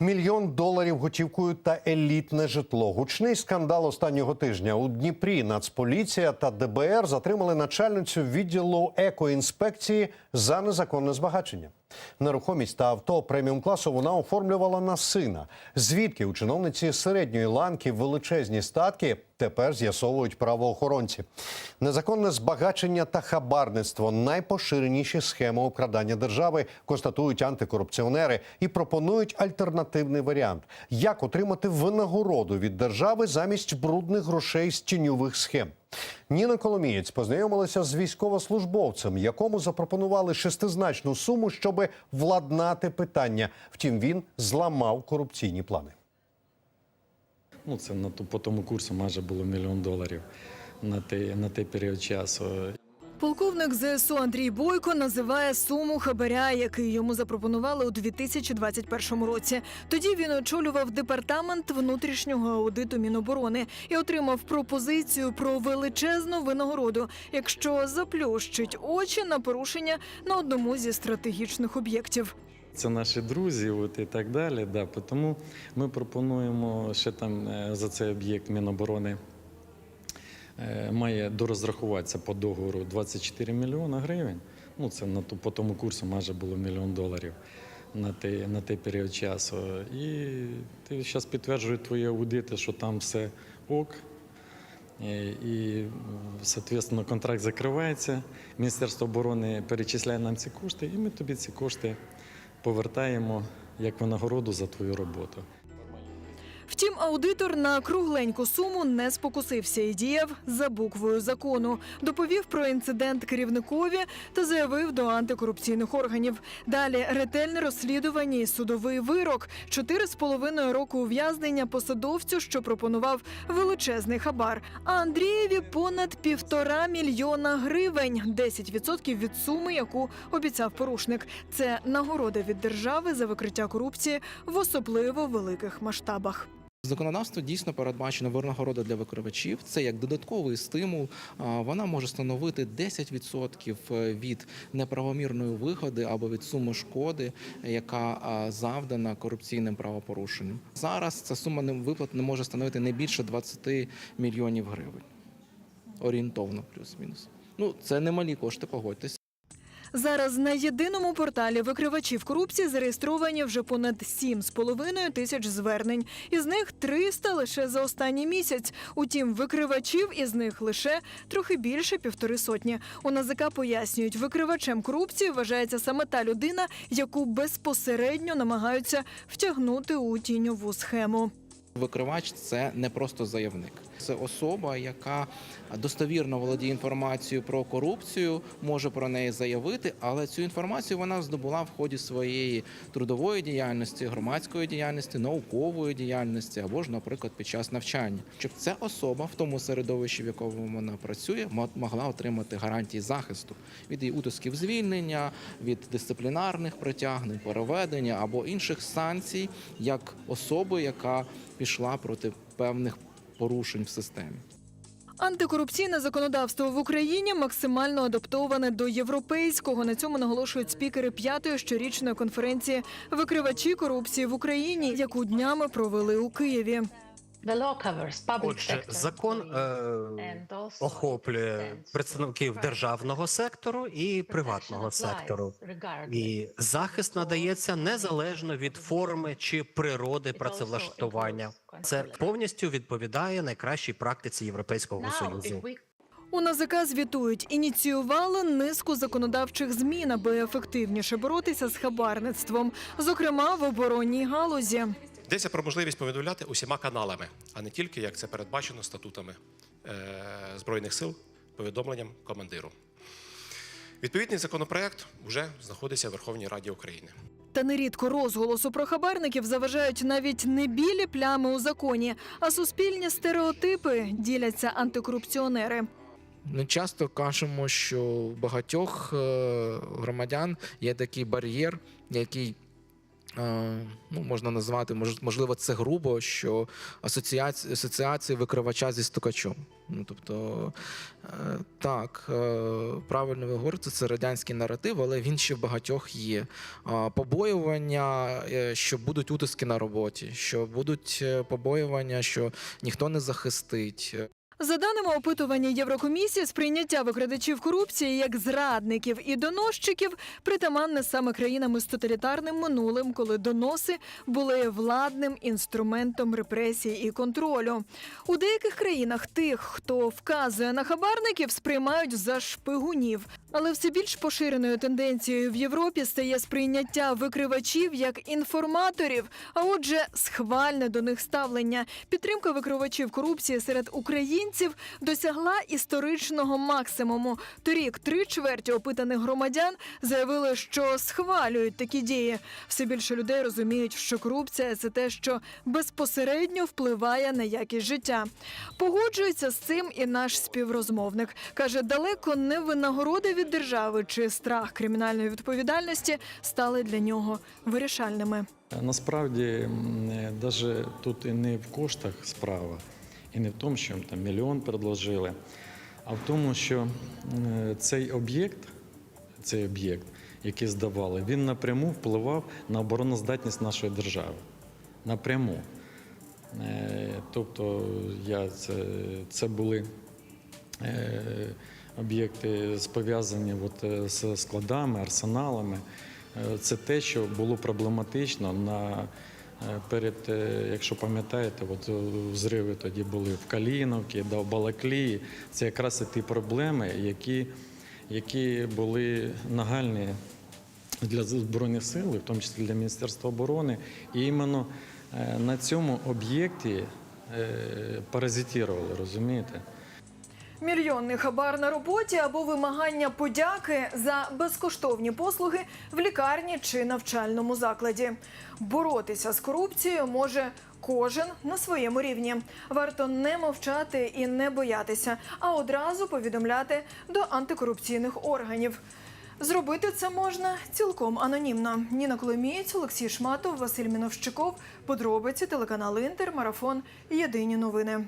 Мільйон доларів готівкою та елітне житло. Гучний скандал останнього тижня у Дніпрі. Нацполіція та ДБР затримали начальницю відділу екоінспекції за незаконне збагачення. Нерухомість та авто преміум класу вона оформлювала на сина. Звідки у чиновниці середньої ланки величезні статки тепер з'ясовують правоохоронці. Незаконне збагачення та хабарництво найпоширеніші схеми обкрадання держави, констатують антикорупціонери і пропонують альтернативний варіант: як отримати винагороду від держави замість брудних грошей з тіньових схем. Ніна Коломієць познайомилася з військовослужбовцем, якому запропонували шестизначну суму, щоб владнати питання. Втім, він зламав корупційні плани. Ну, це на по тому курсу майже було мільйон доларів на той, на той період часу. Полковник ЗСУ Андрій Бойко називає суму хабаря, який йому запропонували у 2021 році. Тоді він очолював департамент внутрішнього аудиту Міноборони і отримав пропозицію про величезну винагороду, якщо заплющить очі на порушення на одному зі стратегічних об'єктів. Це наші друзі, от і так далі. Да. Тому ми пропонуємо ще там е, за цей об'єкт Міноборони має дорозрахуватися по договору 24 мільйони гривень. Ну, це на по тому курсу майже було мільйон доларів на той, на той період часу. І ти зараз підтверджує твої аудити, що там все ок. Е, І, соответственно, контракт закривається. Міністерство оборони перечисляє нам ці кошти, і ми тобі ці кошти повертаємо як винагороду за твою роботу. Втім, аудитор на кругленьку суму не спокусився і діяв за буквою закону. Доповів про інцидент керівникові та заявив до антикорупційних органів. Далі ретельне розслідування і судовий вирок. Чотири з половиною року ув'язнення посадовцю, що пропонував величезний хабар. А Андрієві понад півтора мільйона гривень, 10% від суми, яку обіцяв порушник. Це нагорода від держави за викриття корупції в особливо великих масштабах. Законодавство дійсно передбачено винагорода для викривачів. Це як додатковий стимул. Вона може становити 10% від неправомірної вигоди або від суми шкоди, яка завдана корупційним правопорушенням. Зараз ця сума виплат не може становити не більше 20 мільйонів гривень. Орієнтовно, плюс-мінус. Ну це немалі кошти, погодьтесь. Зараз на єдиному порталі викривачів корупції зареєстровані вже понад 7,5 тисяч звернень. Із них 300 лише за останній місяць. Утім, викривачів із них лише трохи більше півтори сотні. У НАЗК пояснюють, викривачем корупції вважається саме та людина, яку безпосередньо намагаються втягнути у тіньову схему. Викривач це не просто заявник, це особа, яка достовірно володіє інформацією про корупцію, може про неї заявити, але цю інформацію вона здобула в ході своєї трудової діяльності, громадської діяльності, наукової діяльності або ж, наприклад, під час навчання, щоб ця особа в тому середовищі, в якому вона працює, мо- могла отримати гарантії захисту від її утисків звільнення, від дисциплінарних притягнень, переведення або інших санкцій, як особи, яка пішла проти певних порушень в системі. Антикорупційне законодавство в Україні максимально адаптоване до європейського. На цьому наголошують спікери п'ятої щорічної конференції Викривачі корупції в Україні, яку днями провели у Києві. The law covers Отже, закон е, охоплює представників державного сектору і приватного сектору. regardless. І захист надається незалежно від форми чи природи працевлаштування. Це повністю відповідає найкращій практиці Європейського союзу. У НАЗК звітують, ініціювали низку законодавчих змін, аби ефективніше боротися з хабарництвом, зокрема в оборонній галузі. Йдеться про можливість повідомляти усіма каналами, а не тільки як це передбачено статутами е, Збройних сил повідомленням командиру. Відповідний законопроект вже знаходиться в Верховній Раді України. Та нерідко розголосу про хабарників заважають навіть не білі плями у законі, а суспільні стереотипи діляться антикорупціонери. Ми часто кажемо, що у багатьох е, громадян є такий бар'єр, який ну, можна назвати, мож- можливо, це грубо, що асоціація, асоціація викривача зі стукачом. Ну, тобто, е, так, е, правильно ви говорите, це радянський наратив, але він ще в багатьох є. Побоювання, е, що будуть утиски на роботі, що будуть е, побоювання, що ніхто не захистить. За даними опитування Єврокомісії, сприйняття викрадачів корупції як зрадників і доносчиків притаманне саме країнами з тоталітарним минулим, коли доноси були владним інструментом репресії і контролю. У деяких країнах тих, хто вказує на хабарників, сприймають за шпигунів. Але все більш поширеною тенденцією в Європі стає сприйняття викривачів як інформаторів, а отже, схвальне до них ставлення. Підтримка викривачів корупції серед українців досягла історичного максимуму. Торік три чверті опитаних громадян заявили, що схвалюють такі дії. Все більше людей розуміють, що корупція це те, що безпосередньо впливає на якість життя. Погоджується з цим і наш співрозмовник. каже, далеко не винагороди від держави чи страх кримінальної відповідальності стали для нього вирішальними. Насправді, навіть тут і не в коштах справа, і не в тому, що їм там мільйон предложили, а в тому, що е, цей об'єкт, цей об'єкт, який здавали, він напряму впливав на обороноздатність нашої держави. Напряму. Е, Тобто, я, це, це були е, об'єкти пов'язані е, з складами, арсеналами. Це те, що було проблематично на перед, е, якщо пам'ятаєте, от е, взриви тоді були в Каліновці, в Балаклії. Це якраз і ті проблеми, які, які були нагальні для Збройних сил, в тому числі для Міністерства оборони. І іменно е, на цьому об'єкті е, паразитували, розумієте? Мільйонний хабар на роботі або вимагання подяки за безкоштовні послуги в лікарні чи навчальному закладі. Боротися з корупцією може кожен на своєму рівні. Варто не мовчати і не боятися, а одразу повідомляти до антикорупційних органів. Зробити це можна цілком анонімно. Ніна Коломієць, Олексій Шматов, Василь Міновщиков. Подробиці телеканал Інтер, марафон. Єдині новини.